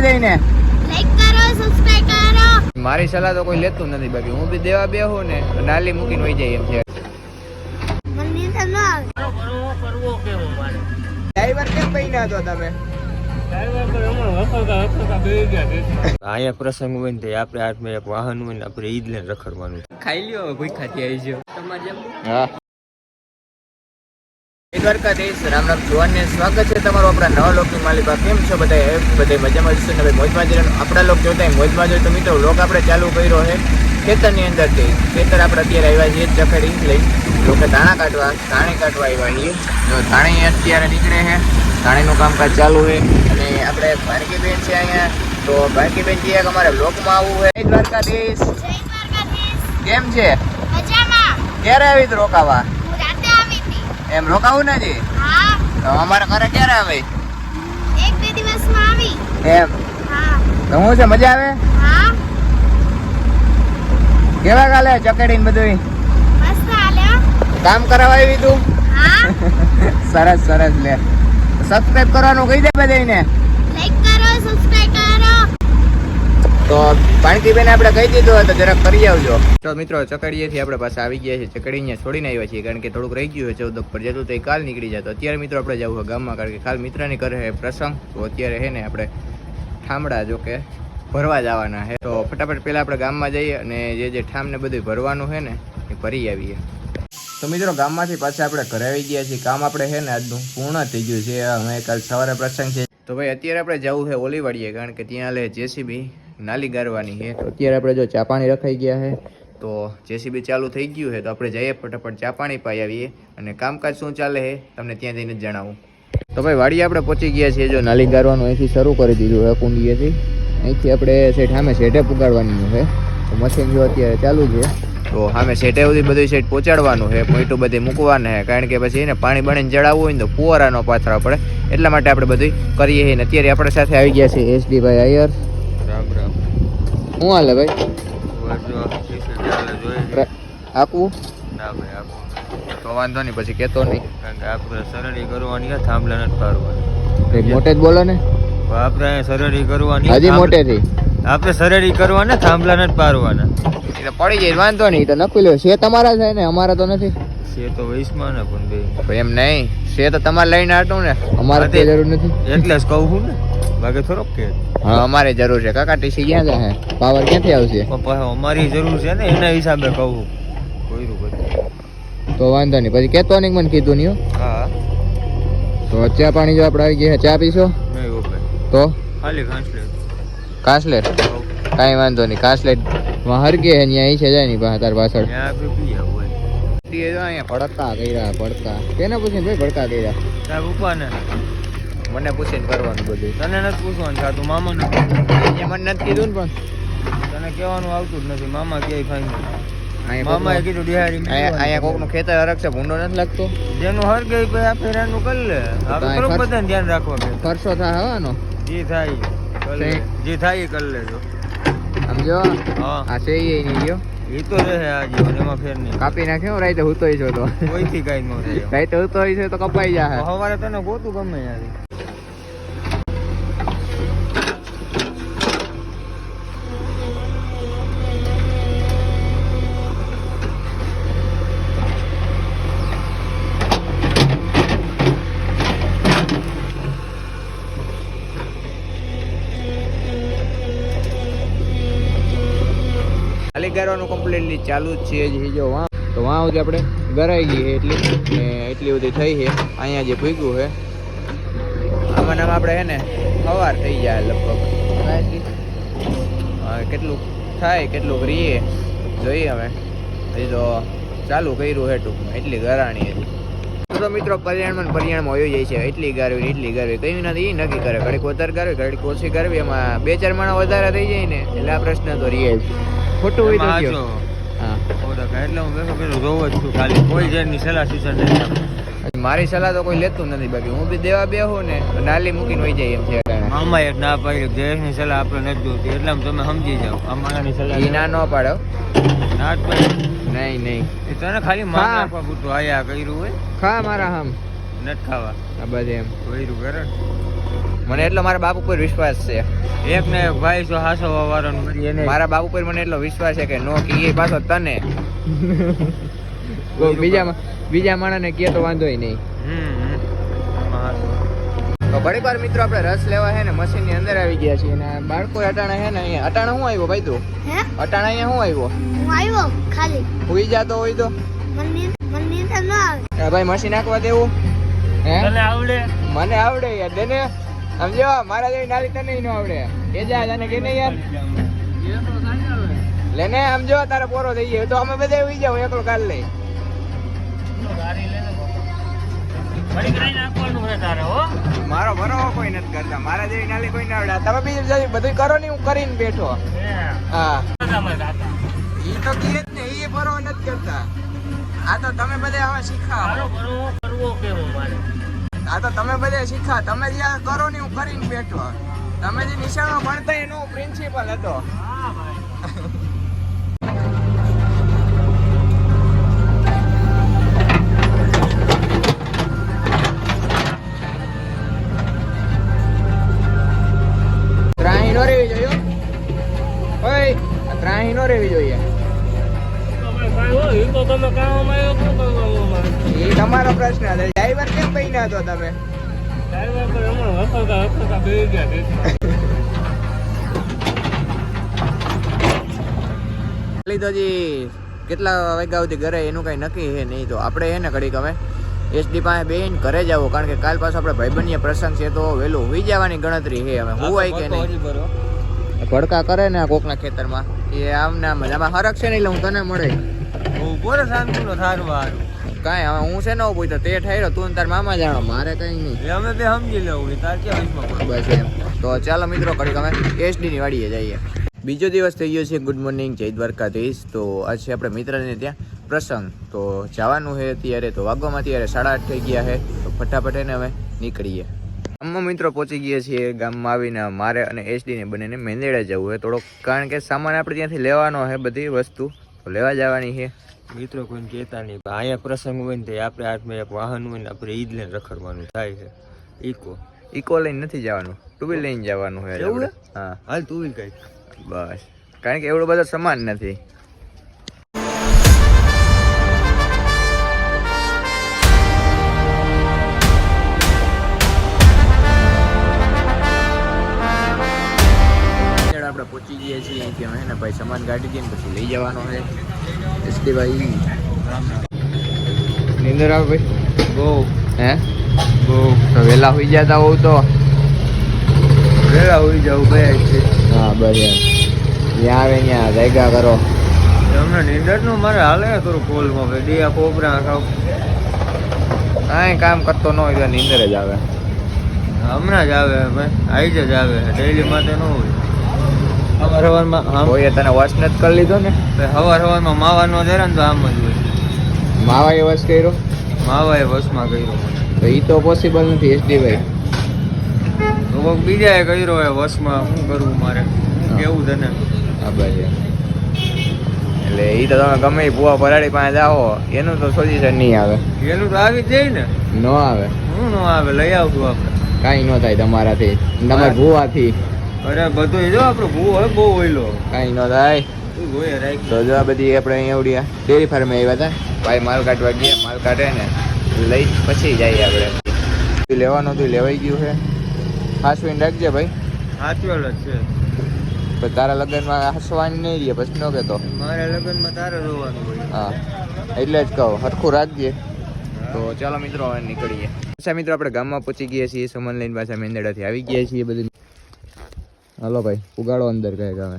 બધાને લાઈક કરો સબસ્ક્રાઇબ કરો. મારી સલાહ તો કોઈ લેતું નથી બાકી. હું બી દેવા બેહું ને નાલી મૂકીને વહી જાય એમ છે. ડ્રાઈવર કેમ બન્યા હતો તમે? અહીંયા પ્રસંગ હોય ને આપણે હાથમાં એક વાહન હોય ને આપણે ઈદ લઈને રખડવાનું. ખાઈ લ્યો હવે ભૂખ ખાતી આવી તમારે હા. દ્વારકાધીશ રામ રામ જુવાનને સ્વાગત છે તમારું આપણા નવા લોકની માલિકા. કેમ છો બધા બધા મજામાં જશે ને? મોજમાં આપણા લોક જોતા મોજમાં જોઈએ તો મિત્રો લોક આપણે ચાલુ કર્યો છે. ખેતરની અંદરથી. ખેતર આપણે અત્યારે આવ્યા છીએ ચકડી લઈ. લોકો ધાણા કાઢવા ધાણી કાઢવા આવ્યા છીએ. તો ધાણી અત્યારે નીકળે છે. ધાણીનું કામકાજ ચાલુ છે. અને આપણે ભારતીબેન છે અહીંયા. તો ભારતીબેન જે અમારે લોકમાં આવવું જય દ્વારકાધીશ. કેમ છે? ક્યારે આવી રોકાવા? એમ રોકાવું નથી હા. તો અમારા ઘરે ક્યારે આવે? એક બે દિવસમાં આવી. એમ? હા. તો હું છે મજા આવે? હા. કેવા કાલે ચકડી ને બધું મસ્ત હાલે કામ કરાવવા આવી તું? હા. સરસ સરસ લે. સબસ્ક્રાઇબ કરવાનું કહી દે બધાને લાઈક કરો સબસ્ક્રાઇબ કરો. તો પાણીતીબેન આપણે કહી દીધું તો જરાક કરી આવજો. તો મિત્રો, ચકડીએથી આપણે પાસે આવી ગયા છે ચકડી અહીંયા છોડીને આવ્યા છીએ, કારણ કે થોડુંક રહી ગયું છે ચૌદક પર જતું તો એ કાલ નીકળી જતો. અત્યારે મિત્રો આપણે જવું ગામમાં, કારણ કે કાલ મિત્રની ઘરે છે પ્રસંગ. તો અત્યારે હે ને આપણે ઠામડા જો કે ભરવા જવાના છે તો ફટાફટ પહેલાં આપણે ગામમાં જઈએ અને જે જે ઠામને બધું ભરવાનું છે ને એ ભરી આવીએ. તો મિત્રો, ગામમાંથી પાછા આપણે ઘરે આવી ગયા છીએ. કામ આપણે છે ને આજનું પૂર્ણ થઈ ગયું છે. હવે કાલ સવારે પ્રસંગ છે. તો ભાઈ, અત્યારે આપણે જવું છે ઓલીવાડીએ, કારણ કે ત્યાં લે જેસીબી નાલી ગારવાની છે. તો અત્યારે આપણે જો ચા પાણી રખાઈ ગયા છે, તો જેસીબી ચાલુ થઈ ગયું છે, તો આપણે જઈએ ફટાફટ ચા પાણી પાઈ આવીએ અને કામકાજ શું ચાલે છે, તમને ત્યાં જઈને જણાવું. તો ભાઈ વાડી આપણે પહોંચી ગયા છીએ, જો નાલી ગારવાનું અહીંથી શરૂ કરી દીધું છે, કુંડીએથી. અહીંથી આપણે સેઠ સામે સેઠે પુગાડવાની છે. તો મશીન જો અત્યારે ચાલુ છે તો સામે સેટે સુધી બધું સેટ પહોંચાડવાનું છે પોઈન્ટો બધી મૂકવાના છે કારણ કે પછી એને પાણી બાણીને જડાવવું હોય ને તો ફુવારાનો પાથરા પડે. એટલા માટે આપણે બધું કરીએ છીએ ને અત્યારે આપણે સાથે આવી ગયા છે એસડી ભાઈ આયર. રામ રામ. શું હાલે ભાઈ? આપવું ના ભાઈ આપવું તો વાંધો નહીં પછી કહેતો નહીં. કારણ કે આપણે સરળી કરવાની થાંભલા નથી પાડવાની. મોટે જ બોલો ને? આપણે સરળી કરવાની હજી મોટેથી? આપણે સરેડી કરવાના થાંભલા જ પારવાના. એ તો પડી જાય વાંધો નહીં તો નક્કી લ્યો છે તમારા છે ને? અમારા તો નથી. છે તો વૈશમાં ને પણ એમ નહીં. છે તો તમારે લઈને આટું ને? અમારે તો જરૂર નથી. એટલે જ કહું છું ને. બાકી થોડોક કે. હા અમારે જરૂર છે. કાકા ટીસી ક્યાં જાય પાવર ક્યાંથી આવશે? અમારી જરૂર છે ને એના હિસાબે કહું. કોઈ તો વાંધો નહીં. પછી કહેતો નહીં મને કીધું નહીં હા. તો ચા પાણી જો આપણે આવી ગયા. ચા પીશો? નહીં તો? ખાલી ખાંસલે કાસલેટ કાંઈ વાંધો નહીં. કાસલેટમાં હરગે છે ત્યાં છે જાય નહીં તાર પાછળ. અહીંયા ભડકા કર્યા ભડકા. કેને પૂછીને ભાઈ ભડકા કર્યા. સાહેબ ઉપાને મને પૂછીને કરવાનું બધું. તને નથી પૂછવાનું છે આ તું મામાને એ મને નથી કીધું ને પણ. તને કહેવાનું આવતું જ નથી. મામા ખાઈ અહીંયા મામાએ કીધું દિહાડી અહીંયા કોકનું ખેતર હરક છે ભૂંડો નથી લાગતો? જેનું હર ગઈ ભાઈ આપણે રાનું કરી લે. આપણે બધાને ધ્યાન રાખવા પડે ખર્ચો થાય હવાનો? જે થાય. સહી. જે થાય એ કરી લેજો. સમજો? હા. આ છે એ નહીં ગયો એ તો રહે આ જીવન એમાં ફેર નહીં. કાપી નાખ્યો? રાઈતે હુતોય છો તો કોઈથી કાંઈ ન થાય રાઈતે હુતોય છે તો કપાઈ જાય સવારે તને ગોતું ગમે યાર. કરવાનું કમ્પ્લીટલી ચાલુ જ છે જ જો વાં તો વાં સુધી આપણે ગરાઈ ગઈ એટલી એટલી બધી થઈ છે. અહીંયા જે ભૂગ્યું છે, આમાં ને આપણે હે ને સવાર થઈ જાય લગભગ. કેટલું થાય, કેટલું રીએ જોઈએ હવે. એ તો ચાલુ કર્યું છે ટૂંકમાં, એટલી ગરાણી હતી તો મિત્રો પર્યાણમાં ને હોય જાય છે. એટલી ગારવી એટલી ગારવી કઈ નથી એ નક્કી કરે. ઘડીક વધારે ગારવી ઘડીક ઓછી ગારવી એમાં બે ચાર માણા વધારે થઈ જાય ને, એટલે આ પ્રશ્ન તો જ. ખોટું હોય તો કયો. હા. એટલે હું બેઠો બેઠો જોઉં જ છું ખાલી. કોઈ જેની સલાહ સૂચન નહીં મારી સલાહ તો કોઈ લેતું નથી બાકી. હું બી દેવા બેહું ને નાલી મૂકીને વહી જાય એમ છે અટાણે. એક ના પાડી જયેશની સલાહ આપણે નથી જોતી. એટલે તમે સમજી જાઓ. અમારાની સલાહ એ ના ન પાડો. ના જ પાડી. નહીં નહીં. એ તને ખાલી હા. આપવા પૂરતું. આયા કર્યું હોય. ખા મારા હમ. નથી ખાવા. આ બધે એમ. કર્યું કરે. ને. મને એટલો મારા બાપ ઉપર વિશ્વાસ છે. એક ને ભાઈ છો હાસો વાળાનું મારા બાપ ઉપર મને એટલો વિશ્વાસ છે કે નો કીએ પાછો તને. બીજા બીજા માણસને કહે તો વાંધો નહીં. હમ, હમ. તો ઘણી વાર મિત્રો આપણે રસ લેવા છે ને મશીનની અંદર આવી ગયા છીએ અને બાળકો અટાણા છે ને અહીંયા અટાણા શું આવ્યો ભાઈ તું? હે? અટાણા અહીંયા શું આવ્યો? હું આવ્યો ખાલી. હુઈ જાતો હોય તો? મને મને ભાઈ મશીન નાખવા દેવું? હે? તને આવડે? મને આવડે યાર દેને સમજો, મારા જેવી નાલી તને નો આવડે. કે જા, તને કે નહીં યાર? લેને, સમજો, તારે પોરો થઈ ગયો. તો અમે બધા ઉઈ જાવ એકલો કાલ લઈ. મારો ભરો કોઈ નથી કરતા. મારા જેવી નાલી કોઈ ના આવડે. તમે બીજું બધું કરો ને, હું કરીને બેઠો. હા. ઈ તો કીએ ને, ઈ ભરો નથી કરતા. આ તો તમે બધા હવે શીખાવો. આ તો તમે બધા શીખા. તમે જે કરો ને હું કરીને બેઠો. તમે જે નિશાળો ભણતા એનો પ્રિન્સિપલ હતો. ત્રાહી નો રહેવી જોઈએ. ઓય ત્રાહી નો જોઈએ. એ તમારો પ્રશ્ન ડ્રાઈવર કેમ બન્યા હતો તમે? તો હજી કેટલા વાગ્યા સુધી ઘરે? એનું કઈ નક્કી છે નહીં તો. આપણે હે ને ઘડીક હવે એસડી પાસે બેન ઘરે જાવ કારણ કે કાલ પાછો આપણે ભાઈબંધીય પ્રસંગ છે તો વહેલું હોઈ જવાની ગણતરી છે હવે. હું હોવાય કે નહીં? ભડકા કરે ને આ કોકના ખેતરમાં. એ આમ ને આમ. આમાં હરખ છે નહીં એટલે હું તને મળે. બોલો સારું સારું હારું. કાંઈ હવે હું છે ને ઉભું તો તે ઠાયરો તું તાર મામા જાણો મારે કઈ નહીં. અમે બે સમજી લેવું તાર કે બસ એમ. તો ચાલો મિત્રો ઘડીક અમે એસડી ની વાડીએ જઈએ. બીજો દિવસ થઈ ગયો છે ગુડ મોર્નિંગ જય દ્વારકાધીશ. તો આજે આપણે મિત્રને ત્યાં પ્રસંગ તો જવાનું છે અત્યારે તો વાગવામાં અત્યારે સાડા આઠ થઈ ગયા છે તો ફટાફટ એને અમે નીકળીએ. ગામમાં મિત્રો પહોંચી ગયા છીએ ગામમાં આવીને મારે અને એસડીને બંનેને મેંદેડા જવું છે થોડોક કારણ કે સામાન આપણે ત્યાંથી લેવાનો છે બધી વસ્તુ તો લેવા જવાની છે. મિત્રો કોઈને કહેતા નહીં પણ અહીંયા પ્રસંગ હોય ને તો આપણે હાથમાં એક વાહન હોય ને આપણે ઈદ લઈને રખડવાનું થાય છે. ઈકો. ઈકો લઈને નથી જવાનું. ટુ વ્હીલ લઈને જવાનું હોય એવું હા. હાલ ટુ વ્હીલ કઈ. બસ. કારણ કે એવડો બધો સમાન નથી. આપણે પહોંચી ગયા છીએ અહીંથી અમે ને ભાઈ સામાન કાઢી દઈએ ને પછી લઈ જવાનો છે. એસટી ભાઈ નીંદર આવે ભાઈ બહુ હે બહુ તો વહેલા હોઈ જતા હોવ તો વેળા હોઈ જાવ ભાઈ હા એમ ત્યાં આવે ત્યાં જાયગા કરો હમણાં નીંદરનું મારે હાલે થોડું કોલમાં ભાઈ ડિયા કોપરા ખાવ કાંઈ કામ કરતો ન હોય તો નીંદર જ આવે હમણાં જ આવે ભાઈ આઈ જ આવે ડેલી માટે ન હોય સવાર સવારમાં આમ. કોઈએ તને વોશ નથી કરી લીધો ને? હવાર સવારમાં માવાનો જરા ને તો આમ જ હોય. માવા એ વોશ કર્યો? માવાએ વસમાં કર્યો. તો એ તો પોસિબલ નથી એસડી ભાઈ તો કોઈક બીજાએ કર્યો હોય વસમાં શું કરવું મારે? કેવું તને? હા બસ એટલે એ તો તમે ગમે ભૂવા ભરાડી પાસે જાઓ એનું તો સોલ્યુશન નહીં આવે. એનું તો આવી જ જાય ને? ન આવે. હું ન આવે લઈ આવતું આપણે. કાંઈ ન થાય તમારાથી તમારા ભૂવાથી. અરે બધું જો આપણો ભૂ હોય બહુ ઓઈલો કાંઈ ન થાય. તું તો જો આ બધી આપણે અહીંયા ઉડ્યા ડેરી ફાર્મે આવ્યા હતા. ભાઈ માલ કાઢવા ગયા માલ કાઢે ને લઈ પછી જઈએ આપણે. લેવાનું હતું લેવાઈ ગયું છે. હાસવીને રાખજે ભાઈ. સાચવેલ જ છે. તો તારા લગ્નમાં હસવાની નહીં રહે પછી ન કહેતો. મારા લગ્નમાં તારે રોવાનું હોય. હા એટલે જ કહો હરખું રાખજે. તો ચાલો મિત્રો હવે નીકળીએ. પાછા મિત્રો આપણે ગામમાં પહોંચી ગયા છીએ સામાન લઈને પાછા મેંદડાથી આવી ગયા છીએ બધું. હાલો ભાઈ ઉગાડો અંદર કહે ગામે.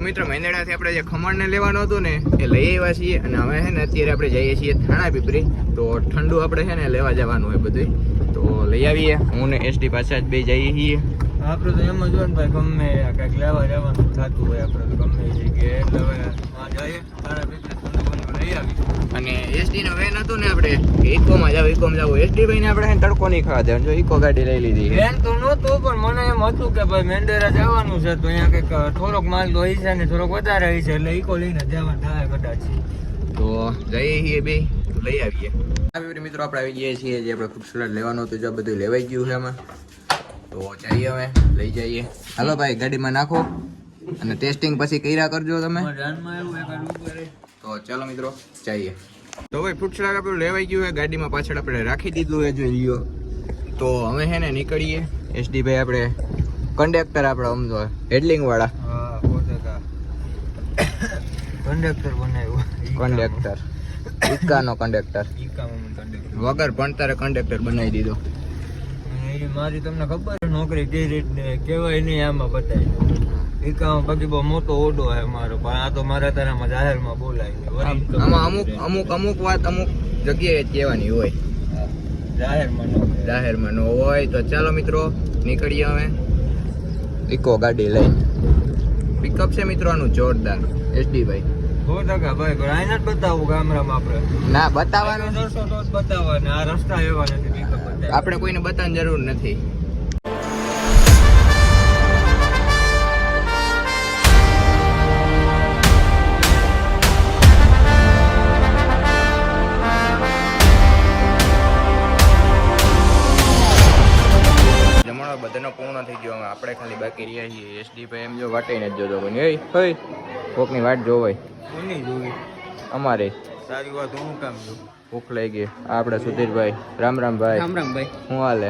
મિત્રો મેંદડાથી આપણે જે ખમણને લેવાનું હતું ને એ લઈ આવ્યા છીએ અને હવે છે ને અત્યારે આપણે જઈએ છીએ થાણા પીપરી. તો ઠંડુ આપણે છે ને લેવા જવાનું હોય બધું તો લઈ આવીએ. હું ને એસટી પાછા જ બે જઈએ છીએ. આપણે તો એમ જ હોય ને ભાઈ ગમે કંઈક લેવા જવાનું થતું હોય આપણે તો ગમે એ જગ્યાએ. એટલે હવે જઈએ થાણા પીછે આવી અને એસડી નો વેન હતું ને આપણે ઇકોમાં જાવ ઇકોમાં જાવ એસડી ભાઈ ને આપણે તડકો નહીં ખાવા દેવાનો. જો ઇકો ગાડી લઈ લીધી. વેન તો નહોતું પણ મને એમ હતું કે ભાઈ મેંડેરા જવાનું છે તો અહીંયા કંઈક થોડોક માલ તો હશે ને થોડોક વધારે હશે એટલે ઇકો લઈને જવાનું થાય કદાચ. તો જઈએ છીએ બે લઈ આવીએ. આવી મિત્રો આપણે આવી ગયા છીએ જે આપણે ખૂબસૂરત લેવાનું હતું જો બધું લેવાઈ ગયું છે એમાં તો જઈએ અમે લઈ જઈએ. હાલો ભાઈ ગાડીમાં નાખો. અને ટેસ્ટિંગ પછી કર્યા કરજો તમે. ધ્યાનમાં એવું ઉપર તો ચાલો મિત્રો જઈએ. તો ભાઈ ફૂડ સલાડ આપણું લેવાઈ ગયું હોય ગાડીમાં પાછળ આપણે રાખી દીધું એ જોઈ લ્યો. તો અમે છે ને નીકળીએ. એસડી ભાઈ આપણે કંડક્ટર આપણે અમદો હેડલિંગ વાળા. હા કંડક્ટર બનાવ્યું. કંડક્ટર ઈકાનો કંડક્ટર ઈકામાં કંડક્ટર વગર ભણતરે કંડક્ટર બનાવી દીધો. મારી તમને ખબર નોકરી કઈ રીતને કેવાય નહીં આમાં બતાય. ઈકામાં બાકી બહુ મોટો ઓડો છે મારો પણ આ તો મારા તારામાં જાહેરમાં બોલાય. આમાં અમુક અમુક અમુક વાત અમુક જગ્યાએ કહેવાની હોય. જાહેરમાં ન હોય તો ચાલો મિત્રો નીકળીએ અમે ઇકો ગાડી લઈને. પિકઅપ છે મિત્રો આનું જોરદાર. એસડી ભાઈ. સો ટકા ભાઈ પણ આઈને જ બતાવું ગામડામાં આપણે. ના બતાવવાનું. બતાવવાના આ રસ્તા એવા નથી આપણે કોઈને બતાવવાની જરૂર નથી. આપણે ખાલી બાકી રહ્યા છીએ. એસડી ભાઈ એમ જો વાટીને જ જોતો કોઈ નહીં હોય કોકની વાટ જોવાય. કોની જોવી? અમારે. સારી વાત હું કામ જો ભૂખ લઈ ગઈ આ આપણે સુધીરભાઈ. રામ રામ ભાઈ. રામ રામ ભાઈ. હું હાલે?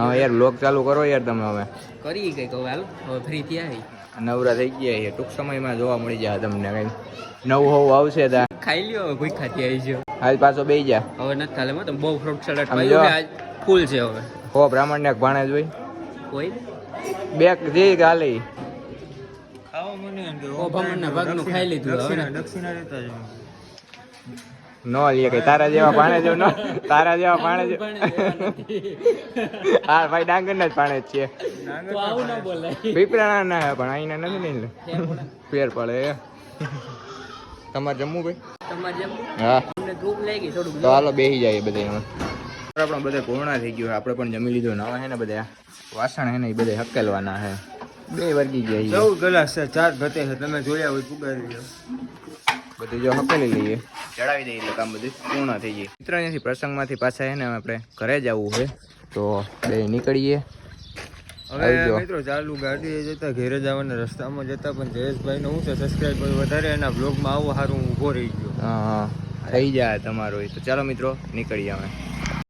હા યાર લોક ચાલુ કરો યાર તમે હવે. કરી કંઈક હવે હાલ. હવે ફ્રી થયા આવી નવરા થઈ ગયા છે ટૂંક સમયમાં જોવા મળી જાય તમને કઈ. નવું હોવું આવશે તા. ખાઈ લ્યો હવે ભૂખ ખાતી આવી છે હાલ પાછો બે જા. હવે નથી ખાલે તમે બહુ ફ્રૂટ સલાડ ફૂલ છે હવે. હો બ્રાહ્મણ ને ભાણે જોઈ કોઈ? બે જે ગાલે ખાવા મને એમ કે ઓ, ભમરના ભાગનું ખાઈ લીધું હવે. દક્ષિણા દક્ષિણા રહેતા જ નો લે કઈ તારા જેવા ભાણે જો નો તારા જેવા ભાણે જો હા ભાઈ ડાંગર ના જ ભાણે જ છે. તો ના પીપળાના પણ અહીંના નથી ને ફેર પડે. તમારે જમવું ભાઈ? તમારે હા. લાગી તો હાલો બેસી જાય બધા આપણે બધા પૂર્ણ થઈ ગયું આપણે પણ જમી લીધું. નવા હે ને બધા. વાસણ હે ને એ બધા હકેલવાના હે બે વર્ગી ગયા. ચૌદ ગ્લાસ છે ચાર ઘટે છે. તમે જોયા હોય પુગારી લો. બધું જો હકેલી લઈએ. ચડાવી દઈએ એટલે કામ બધું પૂર્ણ થઈ જાય. મિત્ર અહીંયાથી પ્રસંગમાંથી પાછા હે ને આપણે ઘરે જ આવવું છે. તો બે નીકળીએ. હવે મિત્રો ચાલુ ગાડીએ જતા ઘેરે જવાના રસ્તામાં જતા પણ જયેશભાઈ નું શું છે સબસ્ક્રાઈબર વધારે એના બ્લોગમાં આવું સારું ઊભો રહી ગયો. હા થઈ જાય તમારો. તો. ચાલો મિત્રો નીકળીએ અમે